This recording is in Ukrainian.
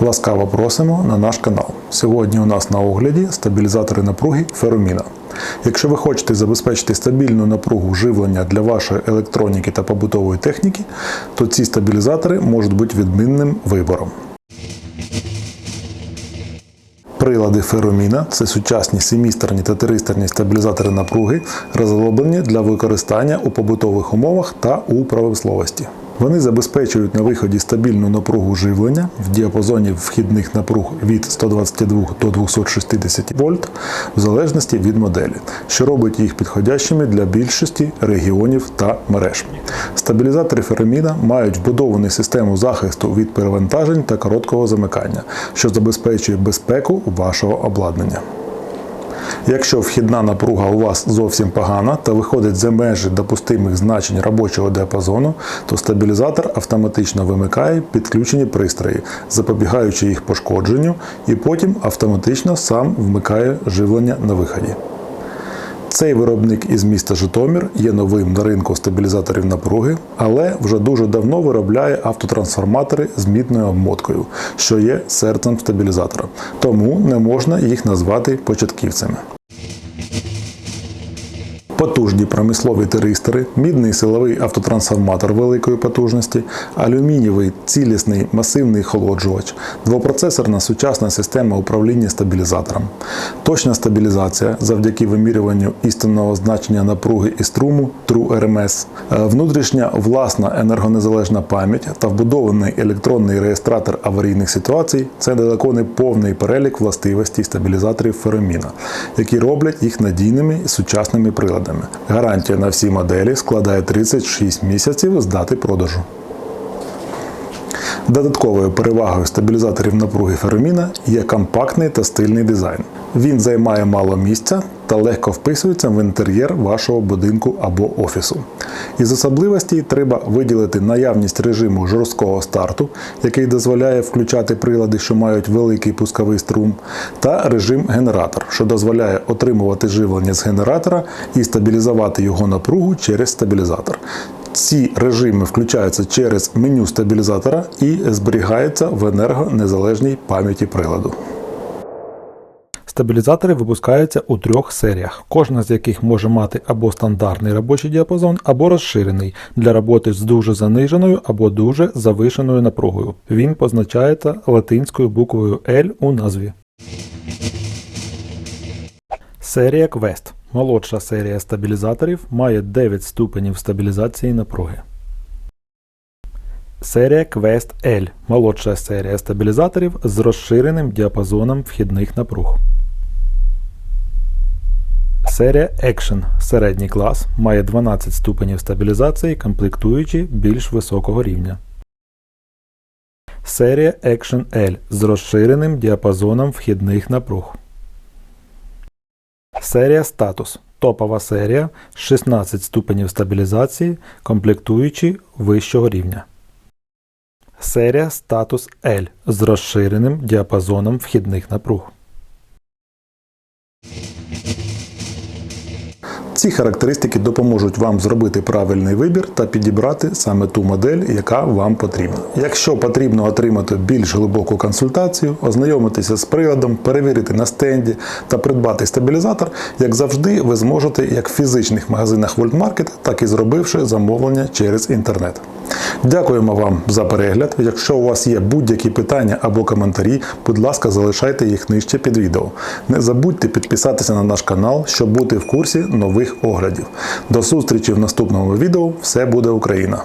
Ласкаво просимо на наш канал. Сьогодні у нас на огляді стабілізатори напруги Фероміна. Якщо ви хочете забезпечити стабільну напругу живлення для вашої електроніки та побутової техніки, то ці стабілізатори можуть бути відмінним вибором. Прилади Фероміна це сучасні семістерні та тристерні стабілізатори напруги, розроблені для використання у побутових умовах та у промисловості. Вони забезпечують на виході стабільну напругу живлення в діапазоні вхідних напруг від 122 до 260 вольт в залежності від моделі, що робить їх підходящими для більшості регіонів та мереж. Стабілізатори фероміна мають вбудовану систему захисту від перевантажень та короткого замикання, що забезпечує безпеку вашого обладнання. Якщо вхідна напруга у вас зовсім погана та виходить за межі допустимих значень робочого діапазону, то стабілізатор автоматично вимикає підключені пристрої, запобігаючи їх пошкодженню, і потім автоматично сам вмикає живлення на виході. Цей виробник із міста Житомир є новим на ринку стабілізаторів напруги, але вже дуже давно виробляє автотрансформатори з мідною обмоткою, що є серцем стабілізатора. Тому не можна їх назвати початківцями. Потужні промислові тиристори, мідний силовий автотрансформатор великої потужності, алюмінієвий цілісний масивний холоджувач, двопроцесорна сучасна система управління стабілізатором, точна стабілізація завдяки вимірюванню істинного значення напруги і струму True RMS, е, внутрішня власна енергонезалежна пам'ять та вбудований електронний реєстратор аварійних ситуацій це далеко не повний перелік властивостей стабілізаторів фероміна, які роблять їх надійними і сучасними приладами. Гарантія на всі моделі складає 36 місяців з дати продажу. Додатковою перевагою стабілізаторів напруги фероміна є компактний та стильний дизайн. Він займає мало місця та легко вписується в інтер'єр вашого будинку або офісу. Із особливостей треба виділити наявність режиму жорсткого старту, який дозволяє включати прилади, що мають великий пусковий струм, та режим генератор, що дозволяє отримувати живлення з генератора і стабілізувати його напругу через стабілізатор. Ці режими включаються через меню стабілізатора і зберігаються в енергонезалежній пам'яті приладу. Стабілізатори випускаються у трьох серіях, кожна з яких може мати або стандартний робочий діапазон, або розширений для роботи з дуже заниженою або дуже завишеною напругою. Він позначається латинською буквою L у назві. Серія Quest. Молодша серія стабілізаторів має 9 ступенів стабілізації напруги. Серія Quest L. Молодша серія стабілізаторів з розширеним діапазоном вхідних напруг. Серія Action середній клас має 12 ступенів стабілізації, комплектуючи більш високого рівня. Серія Action L з розширеним діапазоном вхідних напруг. Серія Status топова серія 16 ступенів стабілізації, комплектуючи вищого рівня. Серія статус L з розширеним діапазоном вхідних напруг. Ці характеристики допоможуть вам зробити правильний вибір та підібрати саме ту модель, яка вам потрібна. Якщо потрібно отримати більш глибоку консультацію, ознайомитися з приладом, перевірити на стенді та придбати стабілізатор, як завжди, ви зможете як в фізичних магазинах Вольтмаркет, так і зробивши замовлення через інтернет. Дякуємо вам за перегляд. Якщо у вас є будь-які питання або коментарі, будь ласка, залишайте їх нижче під відео. Не забудьте підписатися на наш канал, щоб бути в курсі нових оглядів. До зустрічі в наступному відео. Все буде Україна!